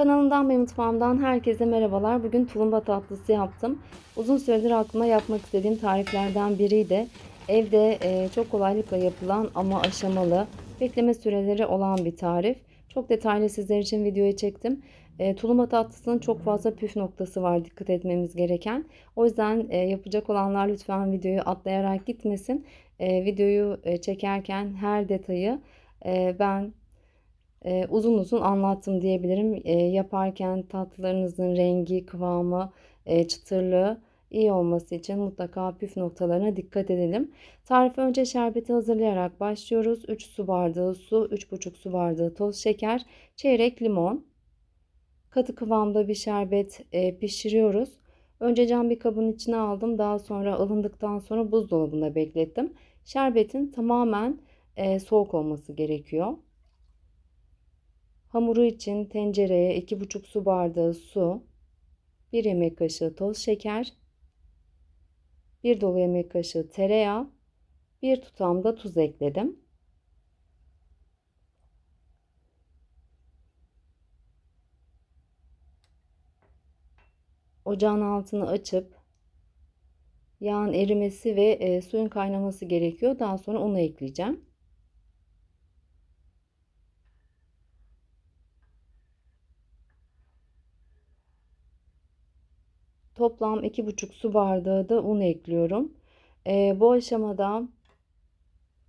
Kanalımdan ve mutfağımdan herkese merhabalar. Bugün tulumba tatlısı yaptım. Uzun süredir aklıma yapmak istediğim tariflerden biriydi. Evde e, çok kolaylıkla yapılan ama aşamalı, bekleme süreleri olan bir tarif. Çok detaylı sizler için videoyu çektim. E, tulumba tatlısının çok fazla püf noktası var dikkat etmemiz gereken. O yüzden e, yapacak olanlar lütfen videoyu atlayarak gitmesin. E, videoyu e, çekerken her detayı e, ben e, uzun uzun anlattım diyebilirim. E, yaparken tatlılarınızın rengi, kıvamı, e, çıtırlığı iyi olması için mutlaka püf noktalarına dikkat edelim. Tarife önce şerbeti hazırlayarak başlıyoruz. 3 su bardağı su, 3,5 su bardağı toz şeker, çeyrek limon. Katı kıvamda bir şerbet e, pişiriyoruz. Önce cam bir kabın içine aldım. Daha sonra ılındıktan sonra buzdolabında beklettim. Şerbetin tamamen e, soğuk olması gerekiyor. Hamuru için tencereye 2,5 su bardağı su, 1 yemek kaşığı toz şeker, 1 dolu yemek kaşığı tereyağı, 1 tutam da tuz ekledim. Ocağın altını açıp yağın erimesi ve e, suyun kaynaması gerekiyor. Daha sonra unu ekleyeceğim. Toplam 2,5 su bardağı da un ekliyorum. E, bu aşamada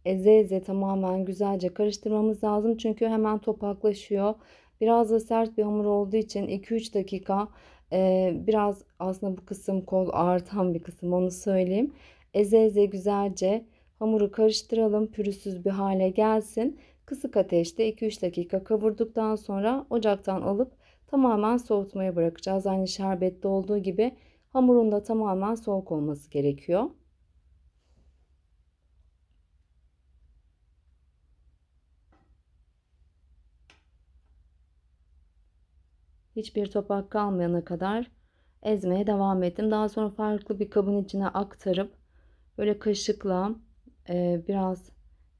eze eze tamamen güzelce karıştırmamız lazım. Çünkü hemen topaklaşıyor. Biraz da sert bir hamur olduğu için 2-3 dakika e, biraz aslında bu kısım kol ağırtan bir kısım onu söyleyeyim. Eze eze güzelce hamuru karıştıralım. Pürüzsüz bir hale gelsin. Kısık ateşte 2-3 dakika kavurduktan sonra ocaktan alıp tamamen soğutmaya bırakacağız. Aynı şerbette olduğu gibi hamurun da tamamen soğuk olması gerekiyor. Hiçbir topak kalmayana kadar ezmeye devam ettim. Daha sonra farklı bir kabın içine aktarıp böyle kaşıkla e, biraz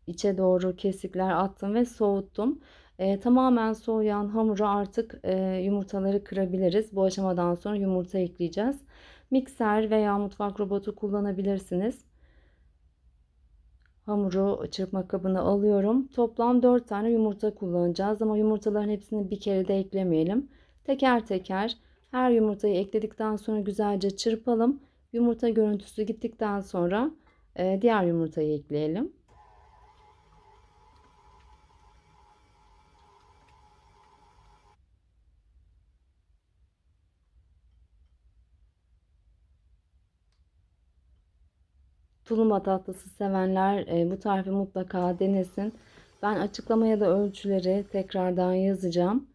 içe doğru kesikler attım ve soğuttum. E, tamamen soğuyan hamuru artık e, yumurtaları kırabiliriz. Bu aşamadan sonra yumurta ekleyeceğiz. Mikser veya mutfak robotu kullanabilirsiniz. Hamuru çırpma kabına alıyorum. Toplam 4 tane yumurta kullanacağız ama yumurtaların hepsini bir kere de eklemeyelim. Teker teker her yumurtayı ekledikten sonra güzelce çırpalım. Yumurta görüntüsü gittikten sonra e, diğer yumurtayı ekleyelim. Tulumba tatlısı sevenler e, bu tarifi mutlaka denesin. Ben açıklamaya da ölçüleri tekrardan yazacağım.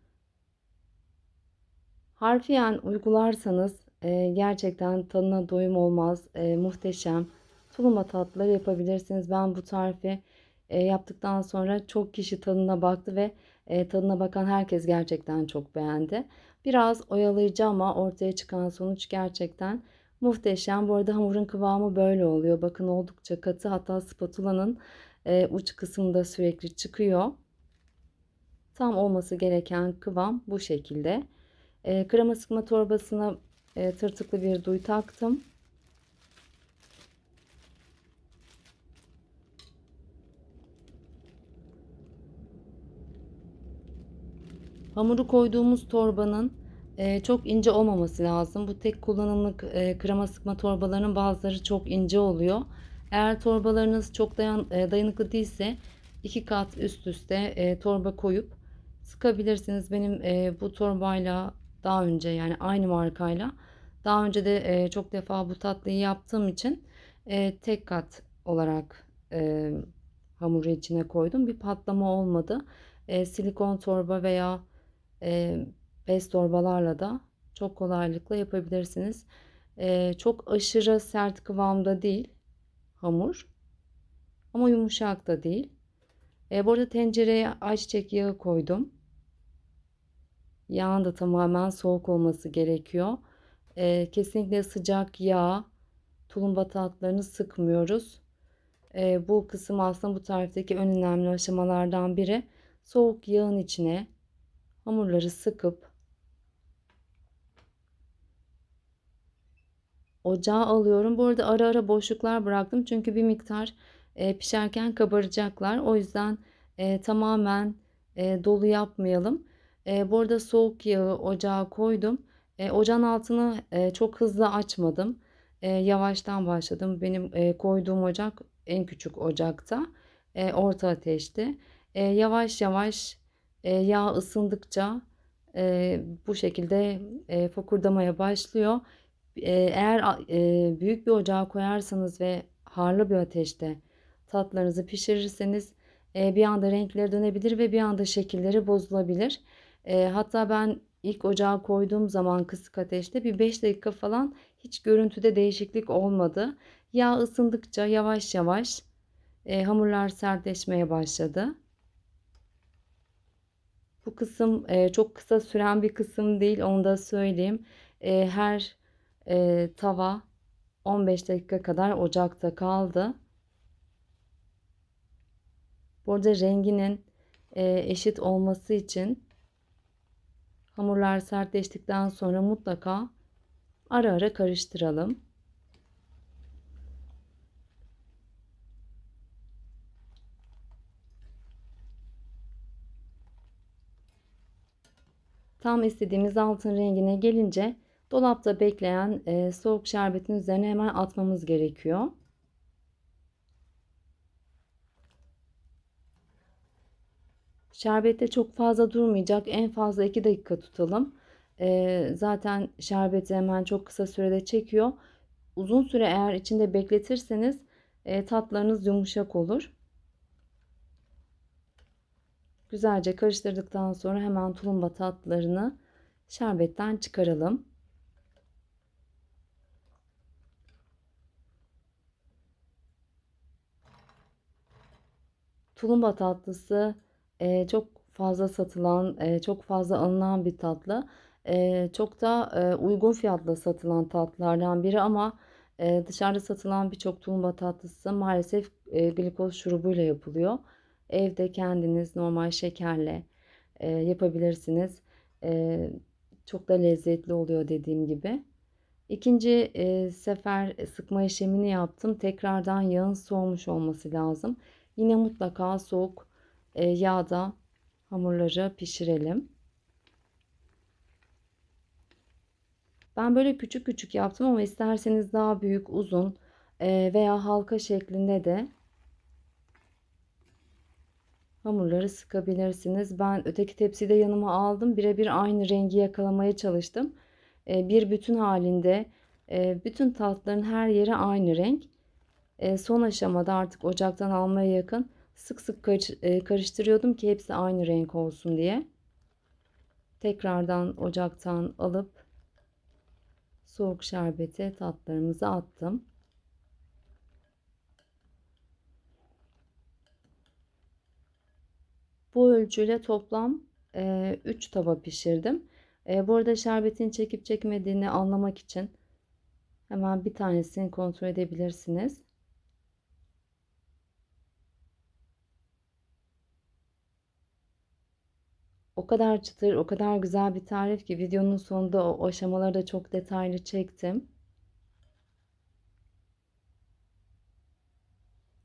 Harfiyen uygularsanız e, gerçekten tadına doyum olmaz. E, muhteşem tulumba tatlıları yapabilirsiniz. Ben bu tarifi e, yaptıktan sonra çok kişi tadına baktı ve e, tadına bakan herkes gerçekten çok beğendi. Biraz oyalayıcı ama ortaya çıkan sonuç gerçekten Muhteşem. Bu arada hamurun kıvamı böyle oluyor. Bakın oldukça katı. Hatta spatulanın e, uç kısmında sürekli çıkıyor. Tam olması gereken kıvam bu şekilde. E, krema sıkma torbasına e, tırtıklı bir duy taktım. Hamuru koyduğumuz torbanın çok ince olmaması lazım. Bu tek kullanımlık krema sıkma torbalarının bazıları çok ince oluyor. Eğer torbalarınız çok dayan, dayanıklı değilse iki kat üst üste torba koyup sıkabilirsiniz. Benim bu torbayla daha önce yani aynı markayla daha önce de çok defa bu tatlıyı yaptığım için tek kat olarak hamuru içine koydum. Bir patlama olmadı. Silikon torba veya bez torbalarla da çok kolaylıkla yapabilirsiniz. Ee, çok aşırı sert kıvamda değil hamur ama yumuşak da değil. Ee, bu arada tencereye ayçiçek yağı koydum. Yağın da tamamen soğuk olması gerekiyor. Ee, kesinlikle sıcak yağ tulumba tatlarını sıkmıyoruz. Ee, bu kısım aslında bu tarifteki en önemli aşamalardan biri. Soğuk yağın içine hamurları sıkıp ocağa alıyorum. Bu arada ara ara boşluklar bıraktım çünkü bir miktar e, pişerken kabaracaklar. O yüzden e, tamamen e, dolu yapmayalım. E, bu arada soğuk yağı ocağa koydum. E, ocağın altını e, çok hızlı açmadım. E, yavaştan başladım. Benim e, koyduğum ocak en küçük ocakta. E, orta ateşte. E, yavaş yavaş e, yağ ısındıkça e, bu şekilde e, fokurdamaya başlıyor. Eğer büyük bir ocağa koyarsanız ve harlı bir ateşte tatlarınızı pişirirseniz bir anda renkleri dönebilir ve bir anda şekilleri bozulabilir. Hatta ben ilk ocağa koyduğum zaman kısık ateşte bir 5 dakika falan hiç görüntüde değişiklik olmadı. Yağ ısındıkça yavaş yavaş hamurlar sertleşmeye başladı. Bu kısım çok kısa süren bir kısım değil onu da söyleyeyim. Her e, tava 15 dakika kadar ocakta kaldı. Bu arada renginin e, eşit olması için hamurlar sertleştikten sonra mutlaka ara ara karıştıralım. Tam istediğimiz altın rengine gelince dolapta bekleyen e, soğuk şerbetin üzerine hemen atmamız gerekiyor. Şerbette çok fazla durmayacak. En fazla 2 dakika tutalım. E, zaten şerbeti hemen çok kısa sürede çekiyor. Uzun süre eğer içinde bekletirseniz e, tatlarınız yumuşak olur. Güzelce karıştırdıktan sonra hemen tulumba tatlarını şerbetten çıkaralım. Tulumba tatlısı e, çok fazla satılan, e, çok fazla alınan bir tatlı. E, çok da e, uygun fiyatla satılan tatlılardan biri ama e, dışarıda satılan birçok tulumba tatlısı maalesef e, glikoz şurubuyla yapılıyor. Evde kendiniz normal şekerle e, yapabilirsiniz. E, çok da lezzetli oluyor dediğim gibi. İkinci e, sefer sıkma işlemini yaptım. Tekrardan yağın soğumuş olması lazım. Yine mutlaka soğuk e, yağda hamurları pişirelim. Ben böyle küçük küçük yaptım ama isterseniz daha büyük, uzun e, veya halka şeklinde de hamurları sıkabilirsiniz. Ben öteki tepside yanıma aldım. Birebir aynı rengi yakalamaya çalıştım. E, bir bütün halinde bütün tatların her yeri aynı renk. E, son aşamada artık ocaktan almaya yakın sık sık karıştırıyordum ki hepsi aynı renk olsun diye. Tekrardan ocaktan alıp soğuk şerbete tatlarımızı attım. Bu ölçüyle toplam 3 tava pişirdim. E, bu arada şerbetin çekip çekmediğini anlamak için hemen bir tanesini kontrol edebilirsiniz. O kadar çıtır, o kadar güzel bir tarif ki videonun sonunda o aşamaları da çok detaylı çektim.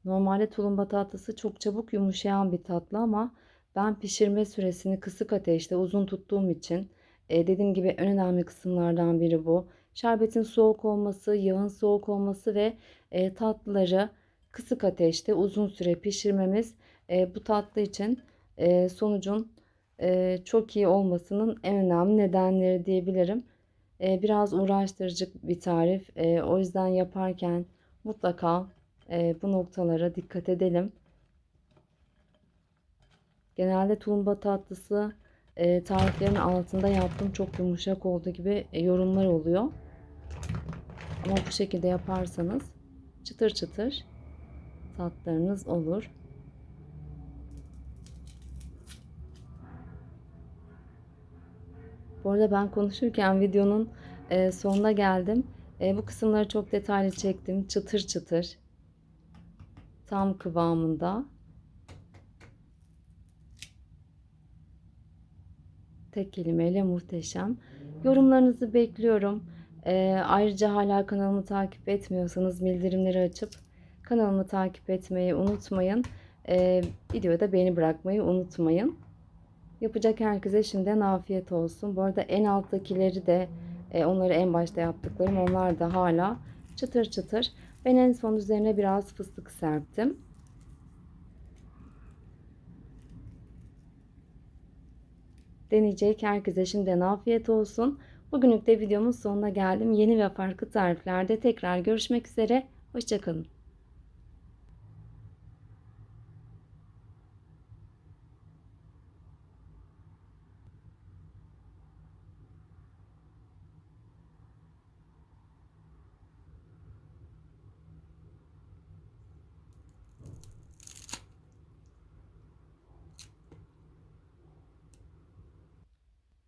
Normalde tulumba tatlısı çok çabuk yumuşayan bir tatlı ama ben pişirme süresini kısık ateşte uzun tuttuğum için e, dediğim gibi en önemli kısımlardan biri bu. Şerbetin soğuk olması, yağın soğuk olması ve e, tatlıları kısık ateşte uzun süre pişirmemiz e, bu tatlı için e, sonucun e, çok iyi olmasının en önemli nedenleri diyebilirim. E, biraz uğraştırıcı bir tarif. E, o yüzden yaparken mutlaka e, bu noktalara dikkat edelim. Genelde tulumba tatlısı e, tariflerin altında yaptım çok yumuşak oldu gibi e, yorumlar oluyor. Ama bu şekilde yaparsanız çıtır çıtır tatlarınız olur. Bu arada ben konuşurken videonun e, sonuna geldim. E, bu kısımları çok detaylı çektim. Çıtır çıtır. Tam kıvamında. Tek kelimeyle muhteşem. Yorumlarınızı bekliyorum. Ee, ayrıca hala kanalımı takip etmiyorsanız bildirimleri açıp kanalımı takip etmeyi unutmayın. Ee, videoya da beğeni bırakmayı unutmayın. Yapacak herkese şimdiden afiyet olsun. Bu arada en alttakileri de e, onları en başta yaptıklarım onlar da hala çıtır çıtır. Ben en son üzerine biraz fıstık serptim. Deneyecek herkese şimdiden afiyet olsun. Bugünlük de videomun sonuna geldim. Yeni ve farklı tariflerde tekrar görüşmek üzere. Hoşçakalın.